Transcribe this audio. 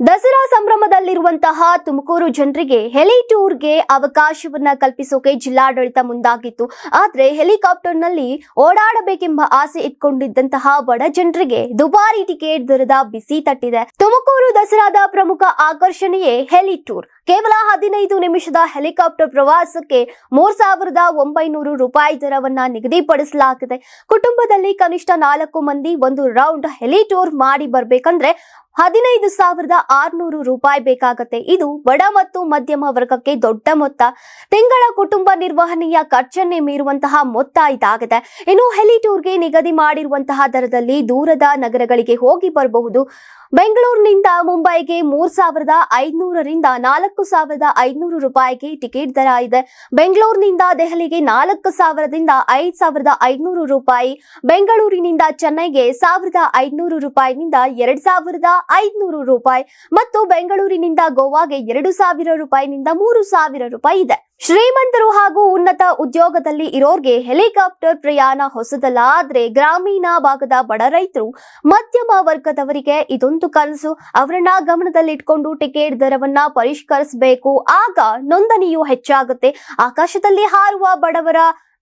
ದಸರಾ ಸಂಭ್ರಮದಲ್ಲಿರುವಂತಹ ತುಮಕೂರು ಜನರಿಗೆ ಹೆಲಿ ಟೂರ್ಗೆ ಅವಕಾಶವನ್ನ ಕಲ್ಪಿಸೋಕೆ ಜಿಲ್ಲಾಡಳಿತ ಮುಂದಾಗಿತ್ತು. ಆದ್ರೆ ಹೆಲಿಕಾಪ್ಟರ್ನಲ್ಲಿ ಓಡಾಡಬೇಕೆಂಬ ಆಸೆ ಇಟ್ಕೊಂಡಿದ್ದಂತಹ ಬಡ ಜನರಿಗೆ ದುಬಾರಿ ಟಿಕೆಟ್ ದರದ ಬಿಸಿ ತಟ್ಟಿದೆ. ತುಮಕೂರು ದಸರಾದ ಪ್ರಮುಖ ಆಕರ್ಷಣೆಯೇ ಹೆಲಿ ಟೂರ್ ಕೇವಲ ಹದಿನೈದು ನಿಮಿಷದ ಹೆಲಿಕಾಪ್ಟರ್ ಪ್ರವಾಸಕ್ಕೆ ಮೂರ್ ಸಾವಿರದ ಒಂಬೈನೂರು ರೂಪಾಯಿ ದರವನ್ನ ನಿಗದಿಪಡಿಸಲಾಗಿದೆ. ಕುಟುಂಬದಲ್ಲಿ ಕನಿಷ್ಠ ನಾಲ್ಕು ಮಂದಿ ಒಂದು ರೌಂಡ್ ಹೆಲಿ ಟೂರ್ ಮಾಡಿ ಬರ್ಬೇಕಂದ್ರೆ ಹದಿನೈದು ಸಾವಿರದ ಆರ್ನೂರು ರೂಪಾಯಿ ಬೇಕಾಗತ್ತೆ. ಇದು ಬಡ ಮತ್ತು ಮಧ್ಯಮ ವರ್ಗಕ್ಕೆ ದೊಡ್ಡ ಮೊತ್ತ. ತಿಂಗಳ ಕುಟುಂಬ ನಿರ್ವಹಣೆಯ ಖರ್ಚನ್ನೇ ಮೀರುವಂತಹ ಮೊತ್ತ ಇದಾಗಿದೆ ಇನ್ನು ಹೆಲಿ ಟೂರ್ಗೆ ನಿಗದಿ ಮಾಡಿರುವಂತಹ ದರದಲ್ಲಿ ದೂರದ ನಗರಗಳಿಗೆ ಹೋಗಿ ಬರಬಹುದು. ಬೆಂಗಳೂರಿನಿಂದ ಮುಂಬೈಗೆ ಮೂರ್ ಸಾವಿರದ ಐದುನೂರರಿಂದ ನಾಲ್ಕು ಸಾವಿರದ ಐದುನೂರು ರೂಪಾಯಿಗೆ ಟಿಕೆಟ್ ದರ ಇದೆ. ಬೆಂಗಳೂರಿನಿಂದ ದೆಹಲಿಗೆ ನಾಲ್ಕು ಸಾವಿರದಿಂದ ಐದ್ ಸಾವಿರದ ಐದುನೂರು ರೂಪಾಯಿ. ಬೆಂಗಳೂರಿನಿಂದ ಚೆನ್ನೈಗೆ ಸಾವಿರದ ಐದುನೂರು ರೂಪಾಯಿನಿಂದ ಎರಡ್ ಸಾವಿರದ ಐದ್ನೂರು ರೂಪಾಯಿ. ಮತ್ತು ಬೆಂಗಳೂರಿನಿಂದ ಗೋವಾಗೆ ಎರಡು ಸಾವಿರ ರೂಪಾಯಿನಿಂದ ಮೂರು ಸಾವಿರ ರೂಪಾಯಿ ಇದೆ. ಶ್ರೀಮಂತರು ಹಾಗೂ ಉನ್ನತ ಉದ್ಯೋಗದಲ್ಲಿ ಇರೋರ್ಗೆ ಹೆಲಿಕಾಪ್ಟರ್ ಪ್ರಯಾಣ ಹೊಸದಲ್ಲ ಆದ್ರೆ ಗ್ರಾಮೀಣ ಭಾಗದ ಬಡ ರೈತರು ಮಧ್ಯಮ ವರ್ಗದವರಿಗೆ ಇದೊಂದು ಕನಸು. ಅವರನ್ನ ಗಮನದಲ್ಲಿಟ್ಕೊಂಡು ಟಿಕೆಟ್ ದರವನ್ನ ಪರಿಷ್ಕರಿಸಬೇಕು. ಆಗ ನೋಂದಣಿಯು ಹೆಚ್ಚಾಗುತ್ತೆ. ಆಕಾಶದಲ್ಲಿ ಹಾರುವ ಬಡವರ